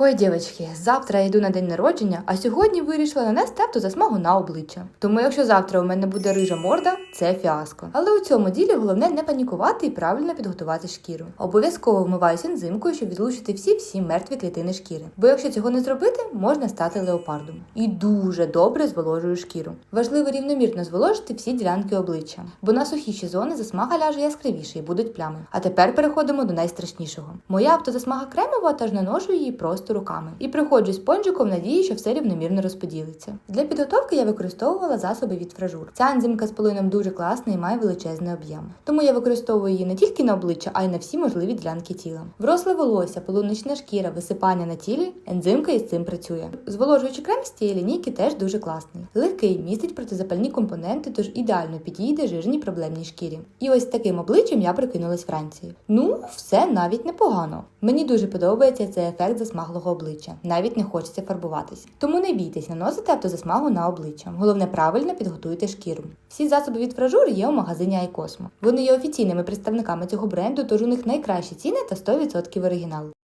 Ой, дівчатки, завтра я йду на день народження, а сьогодні вирішила нанести автозасмагу на обличчя. Тому якщо завтра у мене буде рижа морда, це фіаско. Але у цьому ділі головне не панікувати і правильно підготувати шкіру. Обов'язково вмиваюся ензимкою, щоб відлучити всі всі мертві клітини шкіри. Бо якщо цього не зробити, можна стати леопардом. І дуже добре зволожую шкіру. Важливо рівномірно зволожити всі ділянки обличчя, бо на сухіші зони засмага ляже яскравіше і будуть плями. А тепер переходимо до найстрашнішого. Моя автозасмага кремова, тож наношу її просто руками. І приходжу з пончиком в надії, що все рівномірно розподілиться. Для підготовки я використовувала засоби від фражур. Ця ензимка з полином дуже класна і має величезний об'єм. Тому я використовую її не тільки на обличчя, а й на всі можливі ділянки тіла. Вросле волосся, полунична шкіра, висипання на тілі. Ензимка із цим працює. Зволожуючий крем з цієї лінійки теж дуже класний. Легкий, містить протизапальні компоненти, тож ідеально підійде жирній проблемній шкірі. І ось таким обличчям я прикинулась Франції. Ну, все навіть непогано. Мені дуже подобається цей ефект засмаглого обличчя. Навіть не хочеться фарбуватись. Тому не бійтесь наносити автозасмагу на обличчя. Головне правильно підготуйте шкіру. Всі засоби від фражур є у магазині iCosmo. Вони є офіційними представниками цього бренду, тож у них найкращі ціни та 100% оригіналу.